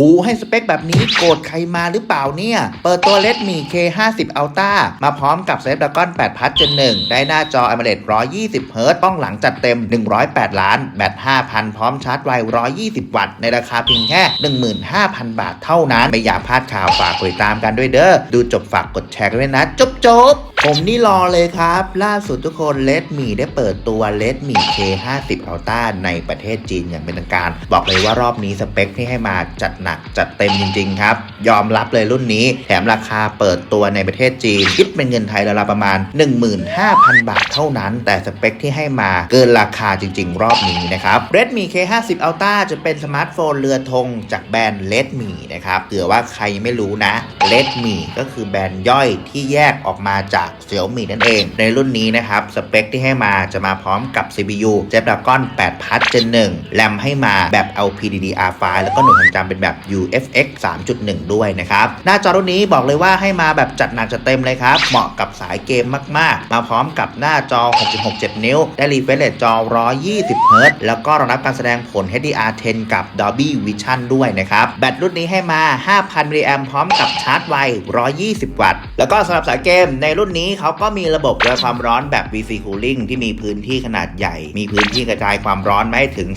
หูให้สเปคแบบนี้โกรธใครมาหรือเปล่าเนี่ย เปิดตัว Redmi K50 Ultra มาพร้อมกับ Snapdragon 8 Plus Gen 1 ได้หน้าจอ AMOLED 120 Hz กล้องหลังจัดเต็ม 108 ล้าน แบต 5,000 พร้อมชาร์จไว 120 วัตต์ ในราคาเพียงแค่ 15,000 บาทเท่านั้น ไม่อยากพลาดข่าวฝากติดตามกันด้วยเด้อ ดูจบฝากกดแชร์กันด้วยนะ จบจบๆผมนี่รอเลยครับ ล่าสุดทุกคน Redmi ได้เปิดตัว Redmi K50 Ultra ในประเทศจีนอย่างเป็นทางการ บอกเลยว่ารอบนี้สเปคที่ให้มาจัดหนักจัดเต็มจริงๆครับ ยอมรับเลยรุ่นนี้ แถมราคาเปิดตัวในประเทศจีน คิดเป็นเงินไทยราวๆประมาณ 15,000 บาทเท่านั้น แต่สเปคที่ให้มาเกินราคาจริง ๆ รอบนี้นะครับ Redmi K50 Ultra จะเป็นสมาร์ทโฟนเรือธงจากแบรนด์ Redmi นะครับเผื่อว่าใครไม่รู้นะ Redmi ก็คือแบรนด์ย่อยที่แยกออกมาจาก Xiaomi นั่นเอง ในรุ่นนี้นะครับสเปคที่ให้มาจะมาพร้อมกับ CPU Snapdragon 8 Plus Gen 1 แรมให้มาแบบ LPDDR5 แล้วก็หน่วยความจำเป็นแบบ UFX 3.1 ด้วยนะครับ หน้าจอรุ่นนี้บอกเลยว่าให้มาแบบจัดหนักจัดเต็มเลยครับ เหมาะกับสายเกมมาก ๆ มาพร้อมกับหน้าจอ 6.67 นิ้ว ได้ refresh rate จอ 120 Hz แล้วก็รองรับการแสดงผล HDR10 กับ Dolby Vision ด้วยนะครับ แบตรุ่นนี้ให้มา 5,000มิลลิแอมพร้อมกับชาร์จไว 120 วัตต์ แล้วก็สำหรับสายเกมในรุ่นนี้เขาก็มีระบบระบายความร้อนแบบ VC Cooling ที่มีพื้นที่ขนาดใหญ่ มีพื้นที่กระจายความร้อนไม่ถึง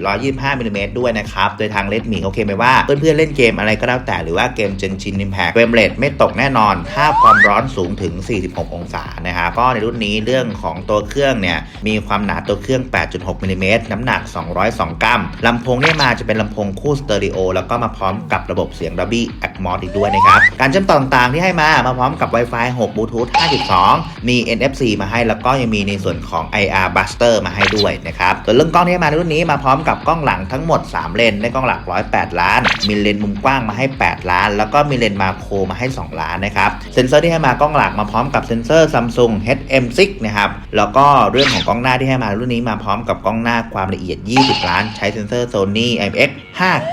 3,725มิลลิเมตรด้วยนะครับ โดยทาง Redmi เขาเคลมไว้ว่าเพื่อนๆเล่นเกมอะไรก็แล้วแต่หรือว่าเกม Genshin Impact เฟรมเรทไม่ตกแน่นอน ถ้าความร้อนสูงถึง 46 องศานะครับก็ในรุ่นนี้เรื่องของตัวเครื่องเนี่ยมีความหนาตัวเครื่อง 8.6มิลลิเมตรน้ำหนัก 202 กรัมลำโพงเนี่ยมาจะเป็นลำโพงคู่สเตอริโอแล้วก็มาพร้อมกับระบบเสียง Dolby Atmos อีกด้วยนะครับ การเชื่อมต่อต่างๆที่ให้มามาพร้อมกับ Wi-Fi 6 Bluetooth 5.2 มี NFC มาให้แล้วก็ยังมีในส่วนของ IR Buster มาให้ด้วยนะครับส่วนเรื่องกล้องที่ให้มาในรุ่นนี้มาพร้อมกับกล้องหลังทั้งหมด 3 เลนได้กล้องหลัก 108 ล้านมีเลนส์มุมกว้างมาให้ 8 ล้าน แล้วก็มีเลนส์มาโครมาให้ 2 ล้านนะครับเซ็นเซอร์ที่ให้มากล้องหลักมาพร้อมกับเซ็นเซอร์ Samsung HM6 นะครับแล้วก็เรื่องของกล้องหน้าที่ให้มารุ่นนี้มาพร้อมกับกล้องหน้าความละเอียด 20 ล้าน ใช้เซ็นเซอร์ Sony IMX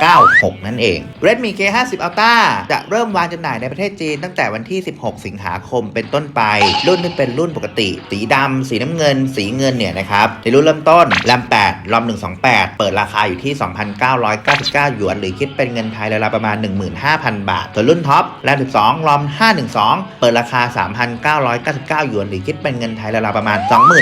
596 นั่นเอง Redmi K50 Ultra จะเริ่มวางจำหน่ายในประเทศจีนตั้งแต่วันที่ 16 สิงหาคมเป็นต้นไป รุ่นที่เป็นรุ่นปกติ สีดำสีน้ำเงิน สีเงินเนี่ยนะครับในรุ่นเริ่มต้นแรม8รอม128 เปิดราคาอยู่ที่ 2,999 หยวน หรือคิดเป็นเงินไทยราวๆประมาณ 15,000 บาท ส่วนรุ่นท็อปแรม12 รอม 512 เปิดราคา 3,999 หยวน หรือคิดเป็นเงินไทยราวๆประมาณ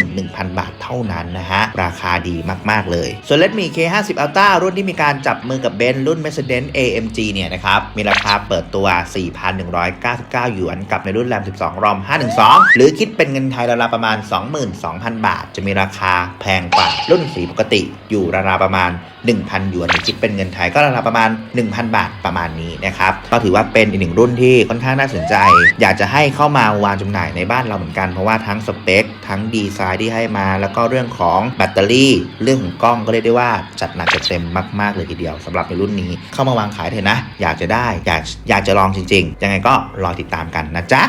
21,000 บาทเท่านั้นนะฮะ ราคาดีมาก ๆ เลย ส่วน Redmi K50 Ultra รุ่นที่มีการจับมือกับเบนซ์รุ่น Mercedes AMG เนี่ยนะครับ มีราคาเปิดตัว 4,199 หยวน กับในรุ่นแรม12 รอม 512 หรือคิดเป็นเงินไทยราวๆประมาณ 22,000 บาท จะมีราคาแพงกว่ารุ่นสีปกติอยู่ราวๆประมาณ 1,000หยวนหรือคิดเป็นเงินไทยก็ราวๆประมาณ 1,000 บาทประมาณนี้นะครับก็ถือว่าเป็นอีกหนึ่งรุ่นที่ค่อนข้างน่าสนใจ อยากจะให้เข้ามาวางจำหน่ายในบ้านเราเหมือนกันเพราะว่าทั้งสเปค ทั้งดีไซน์ที่ให้มา แล้วก็เรื่องของแบตเตอรี่ เรื่องของกล้องก็เรียกได้ว่าจัดหนักจัดเต็มมากๆเลยทีเดียวสำหรับในรุ่นนี้เข้ามาวางขายเถอะนะ อยากจะได้อยากอยากจะลองจริง ๆ ยังไงก็รอติดตามกันนะจ๊ะ